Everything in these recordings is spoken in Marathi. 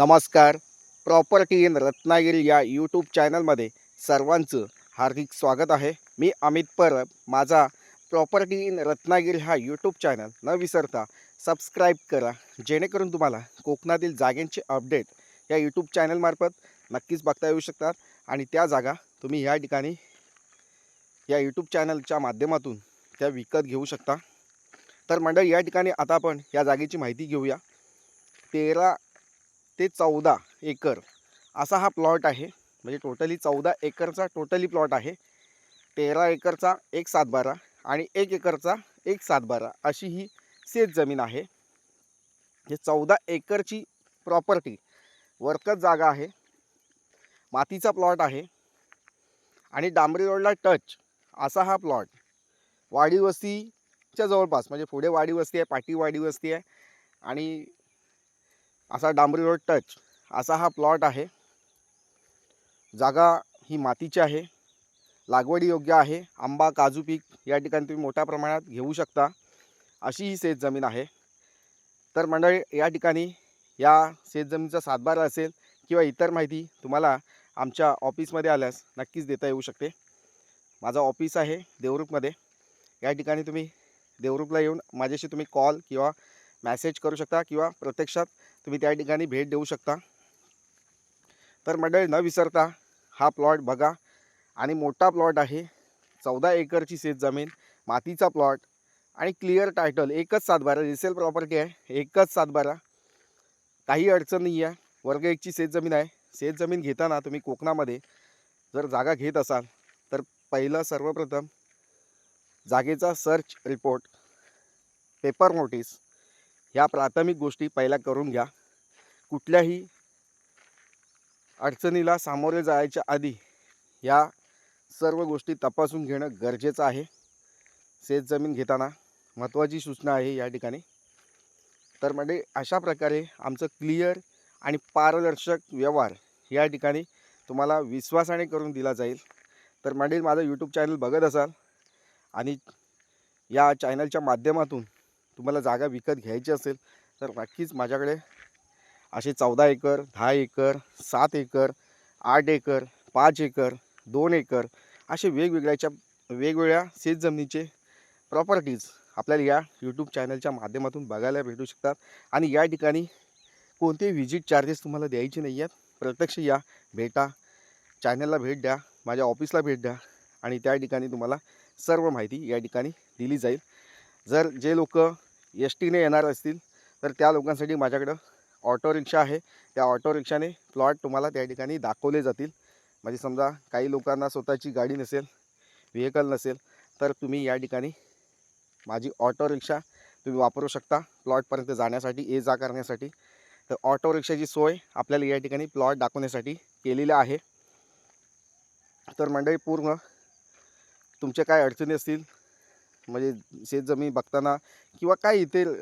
नमस्कार. प्रॉपर्टी इन रत्नागिरी या यूट्यूब चॅनलमध्ये सर्वांचं हार्दिक स्वागत आहे. मी अमित परब. माझा प्रॉपर्टी इन रत्नागिरी हा यूट्यूब चॅनल न विसरता सबस्क्राईब करा. जेणेकरून तुम्हाला कोकणातील जागेंचे अपडेट या यूट्यूब चॅनलमार्फत नक्कीच बघता येऊ शकतात. आणि त्या जागा तुम्ही या ठिकाणी या यूट्यूब चॅनलच्या माध्यमातून त्या विकत घेऊ शकता. तर मंडळी या ठिकाणी आता आपण या जागेची माहिती घेऊया. तेरा ते चौदा एकर असा हा प्लॉट आहे. म्हणजे टोटली चौदा एकरचा टोटली प्लॉट आहे. तेरा एकरचा एक सातबारा आणि एक एकरचा एक सातबारा अशी ही शेत जमीन आहे. हे चौदा एकरची प्रॉपर्टी वर्कच जागा आहे. मातीचा प्लॉट आहे. आणि डांबरी रोडला टच असा हा प्लॉट वाडी वस्तीच्या जवळपास म्हणजे पुढे वाडी वस्ती आहे पाटी वाडी वस्ती आहे. आणि असा डांबरी रोड टच असा हा प्लॉट आहे. जागा ही मातीची आहे. लागवडी योग्य आहे. आंबा काजू पीक या ठिकाणी तुम्ही मोठ्या प्रमाणात घेऊ शकता. अशी ही शेतजमीन आहे. तर मंडळी या ठिकाणी या शेतजमीनचा सातबारा असेल किंवा इतर माहिती तुम्हाला आमच्या ऑफिसमध्ये आल्यास नक्कीच देता येऊ शकते. माझं ऑफिस आहे देवरूपमध्ये. या ठिकाणी तुम्ही देवरूपला येऊन माझ्याशी तुम्ही कॉल किंवा मॅसेज करू शकता किंवा प्रत्यक्षात तुम्ही त्या ठिकाणी भेट देऊ शकता. तर मंडळी न विसरता हा प्लॉट बघा. आणि मोठा प्लॉट आहे. चौदा एकरची शेत जमीन मातीचा प्लॉट आणि क्लिअर टायटल. एकच सातबारा रिसेल प्रॉपर्टी आहे. एकच सातबारा. काही अडचण नाही आहे वर्ग एकची शेत जमीन आहे. शेत जमीन घेताना तुम्ही कोकणामध्ये जर जागा घेत असाल तर पहिलं सर्वप्रथम जागेचा सर्च रिपोर्ट पेपर नोटीस ह्या प्राथमिक गोष्टी पहिल्या करून घ्या. कुठल्याही अडचणीला सामोरे जायच्या आधी या सर्व गोष्टी तपासून घेणं गरजेचं आहे. शेत जमीन घेताना महत्त्वाची सूचना आहे या ठिकाणी. तर म्हणजे अशा प्रकारे आमचं क्लिअर आणि पारदर्शक व्यवहार या ठिकाणी तुम्हाला विश्वासाने करून दिला जाईल. तर म्हणजे माझं यूट्यूब चॅनल बघत असाल आणि या चॅनलच्या माध्यमातून तुम्हाला जागा विकत घ्यायची असेल तर नक्कीच माझ्याकडे असे चौदा एकर दहा एकर सात एकर आठ एकर पाच एकर दोन एकर असे वेगवेगळ्याच्या वेगवेगळ्या शेतजमिनीचे प्रॉपर्टीज आपल्याला या यूट्यूब चॅनलच्या माध्यमातून बघायला भेटू शकतात. आणि या ठिकाणी कोणतेही व्हिजिट चार्जेस तुम्हाला द्यायचे नाही आहेत. प्रत्यक्ष या भेटा चॅनलला भेट द्या माझ्या ऑफिसला भेट द्या आणि त्या ठिकाणी तुम्हाला सर्व माहिती या ठिकाणी दिली जाईल. जर जे लोक एस टीने येणार असतील तर त्या लोकांसाठी माझ्याकडं ऑटो रिक्षा आहे. त्या ऑटो रिक्षाने प्लॉट तुम्हाला त्या ठिकाणी दाखवले जातील. म्हणजे समजा काही लोकांना स्वतःची गाडी नसेल व्हेकल नसेल तर तुम्ही या ठिकाणी माझी ऑटो रिक्षा तुम्ही वापरू शकता प्लॉटपर्यंत जाण्यासाठी ये जा करण्यासाठी. तर ऑटो रिक्षाची सोय आपल्याला या ठिकाणी प्लॉट दाखवण्यासाठी केलेली आहे. तर मंडळी पूर्ण तुमच्या काय अडचणी असतील म्हणजे शेतजमीन बघताना किंवा काय इतर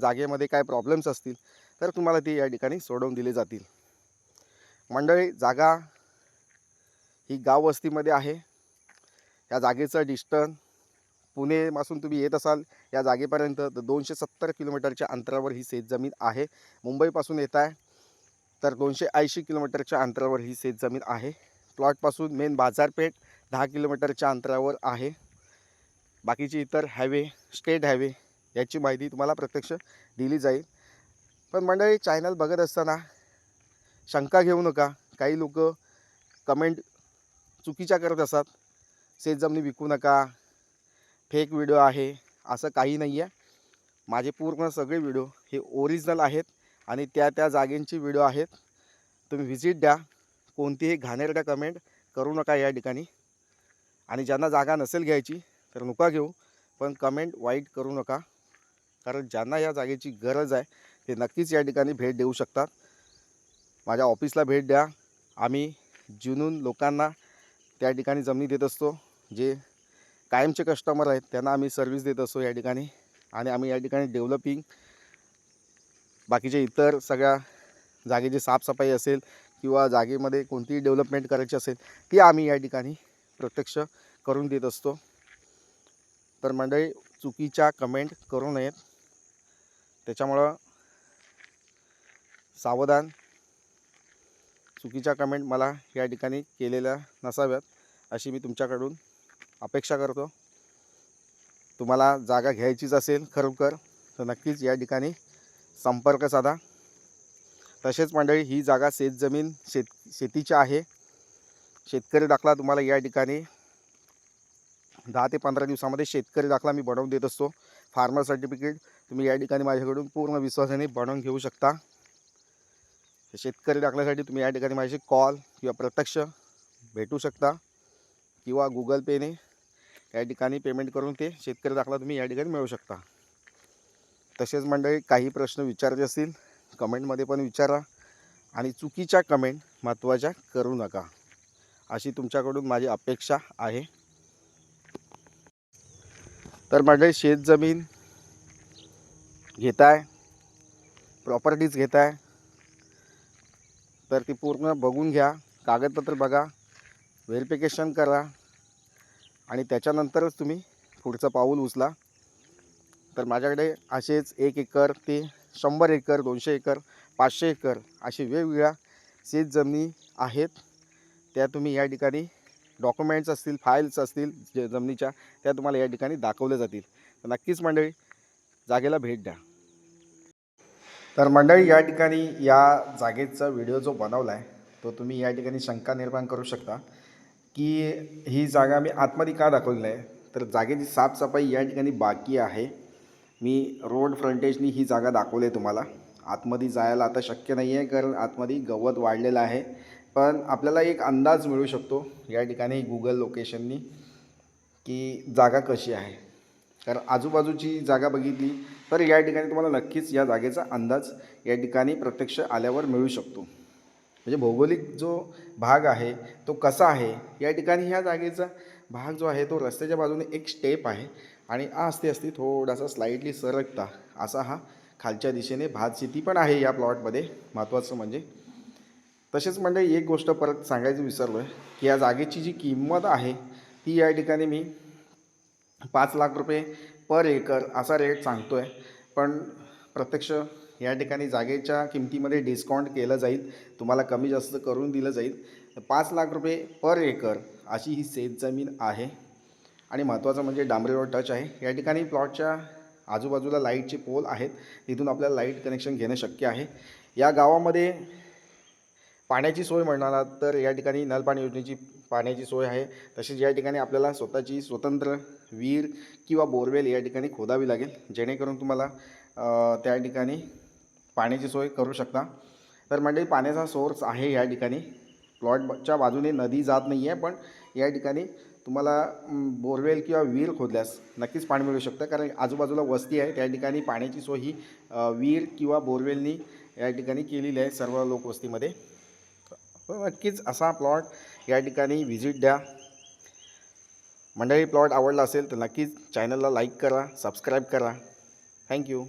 जागेमध्ये काय प्रॉब्लेम्स असतील तर तुम्हाला ते या ठिकाणी सोडवून दिले जातील. मंडळी जागा ही गाव वस्तीमध्ये आहे. या जागेचं डिस्टन्स पुणेपासून तुम्ही येत असाल या जागेपर्यंत तर दोनशे सत्तर किलोमीटरच्या अंतरावर ही शेतजमीन आहे. मुंबईपासून येत आहे तर दोनशे ऐंशी किलोमीटरच्या अंतरावर ही शेतजमीन आहे. प्लॉटपासून मेन बाजारपेठ दहा किलोमीटरच्या अंतरावर आहे. बाकीचे इतर हायवे स्टेट हायवे याची माहिती तुम्हाला प्रत्यक्ष दिली जाईल. पण मंडळी चॅनल बघत असताना शंका घेऊ नका. काही लोक कमेंट चुकीच्या करत असतात. शेतजमिनी विकू नका. फेक व्हिडिओ आहे. असं काही नाही आहे माझे पूर्ण सगळे व्हिडिओ हे ओरिजिनल आहेत आणि त्या त्या जागेंची व्हिडिओ आहेत. तुम्ही व्हिजिट द्या. कोणतीही घाणेरड्या कमेंट करू नका या ठिकाणी. आणि ज्यांना जागा नसेल घ्यायची तर नका घेऊ. पण कमेंट वाईट करू नका. कारण ज्यांना या जागेची गरज आहे हे नक्कीच या ठिकाणी भेट देऊ शकतात. माझ्या ऑफिसला भेट द्या. आम्ही जुनून लोकांना त्या ठिकाणी जमिनी देत असतो. जे कायमचे कस्टमर आहेत त्यांना आम्ही सर्व्हिस देत असतो या ठिकाणी. आणि आम्ही या ठिकाणी डेव्हलपिंग बाकीचे इतर सगळ्या जागेची साफसफाई असेल किंवा जागेमध्ये कोणतीही डेव्हलपमेंट करायची असेल ती आम्ही या ठिकाणी प्रत्यक्ष करून देत असतो. तर मंडळी चुकीच्या कमेंट करू नयेत. त्याच्यामुळं सावधान. चुकीच्या कमेंट मला या ठिकाणी केलेल्या नसाव्यात अशी मी तुमच्याकडून अपेक्षा करतो. तुम्हाला जागा घ्यायचीच असेल खरोखर तर नक्कीच या ठिकाणी संपर्क साधा. तसेच मंडळी ही जागा शेतजमीन शेत शेतीची आहे. शेतकरी दाखला तुम्हाला या ठिकाणी दहा ते पंधरा दिवसामध्ये शेतकरी दाखला मी बनवून देत असतो. फार्मर सर्टिफिकेट तुम्ही या ठिकाणी माझ्याकडून पूर्ण विश्वासाने बनवून घेऊ शकता. शेतकरी दाखल्यासाठी तुम्ही या ठिकाणी माझे कॉल किंवा प्रत्यक्ष भेटू शकता किंवा गुगल पेने या ठिकाणी पेमेंट करून ते शेतकरी दाखला तुम्ही या ठिकाणी मिळवू शकता. तसेच मंडळी काही प्रश्न विचारायचे असतील कमेंटमध्ये पण विचारा आणि चुकीच्या कमेंट महत्त्वाच्या करू नका. अशी तुमच्याकडून माझी अपेक्षा आहे. तर मंडळी शेतजमीन घेताय प्रॉपर्टीज घेताय तर ती पूर्ण बघून घ्या कागदपत्र बघा व्हेरिफिकेशन करा आणि त्याच्यानंतरच तुम्ही पुढचं पाऊल उचला. तर माझ्याकडे असेच एक एकर ते शंभर एकर दोनशे एकर पाचशे एकर असे वेगवेगळ्या शेत जमिनी आहेत. त्या तुम्ही या ठिकाणी डॉक्युमेंट्स असतील फाईल्स असतील जे जमिनीच्या त्या तुम्हाला या ठिकाणी दाखवल्या जातील. तर नक्कीच मंडळी जागेला भेट द्या. तर मंडळी या ठिकाणी या जागेचा व्हिडिओ जो बनवला आहे तो तुम्ही या ठिकाणी शंका निर्माण करू शकता की ही जागा मी आतमध्ये का दाखवलेली आहे? तर जागेची साफसफाई या ठिकाणी बाकी आहे. मी रोड फ्रंटेजनी ही जागा दाखवली आहे तुम्हाला. आतमध्ये जायला आता शक्य नाही आहे कारण आतमध्ये गवत वाढलेलं आहे. पण आपल्याला एक अंदाज मिळू शकतो या ठिकाणी गुगल लोकेशननी की जागा कशी आहे. कारण आजूबाजूची जागा बघितली तर या ठिकाणी तुम्हाला नक्कीच या जागेचा अंदाज या ठिकाणी प्रत्यक्ष आल्यावर मिळू शकतो. म्हणजे भौगोलिक जो भाग आहे तो कसा आहे या ठिकाणी ह्या जागेचा भाग जो आहे तो रस्त्याच्या बाजूने एक स्टेप आहे आणि असते असते थोडासा स्लाईटली सरकता असा हा खालच्या दिशेने भात शेती पण आहे या प्लॉटमध्ये महत्त्वाचं म्हणजे तसेच म्हणजे एक गोष्ट परत सांगायचं विसरलो आहे की या जागेची जी किंमत आहे ती या ठिकाणी मी पाच लाख रुपये पर एकर असा रेट सांगतो आहे पण प्रत्यक्ष या ठिकाणी जागेच्या किमतीमध्ये डिस्काउंट केलं जाईल. तुम्हाला कमी जास्त करून दिलं जाईल. पाच लाख रुपये पर एकर अशी ही शेतजमीन आहे. आणि महत्त्वाचं म्हणजे डांबरी रोड टच आहे. या ठिकाणी प्लॉटच्या आजूबाजूला लाईटचे पोल आहेत. तिथून आपल्याला लाइट कनेक्शन घेणं शक्य आहे. या गावामध्ये पाण्याची सोय म्हणाला तर या ठिकाणी नलपाणी योजनेची पाण्याची सोय आहे. तसेच या ठिकाणी आपल्याला स्वतःची स्वतंत्र विहीर किंवा बोरवेल या ठिकाणी खोदावी लागेल. जेणेकरून तुम्हाला त्या ठिकाणी पाण्याची सोय करू शकता. तर म्हणजे पाण्याचा सोर्स आहे या ठिकाणी. प्लॉटच्या बाजूने नदी जात नाही आहे पण या ठिकाणी तुम्हाला बोरवेल किंवा विहीर खोदल्यास नक्कीच पाणी मिळू शकतं. कारण आजूबाजूला वस्ती आहे. त्या ठिकाणी पाण्याची सोय ही विहीर किंवा बोरवेलनी या ठिकाणी केलेली आहे सर्व लोकवस्तीमध्ये नक्कीच असा प्लॉट या ठिकाणी व्हिजिट द्या. मंडळी प्लॉट आवडला असेल तर नक्कीच चॅनलला लाईक करा सबस्क्राईब करा. थँक्यू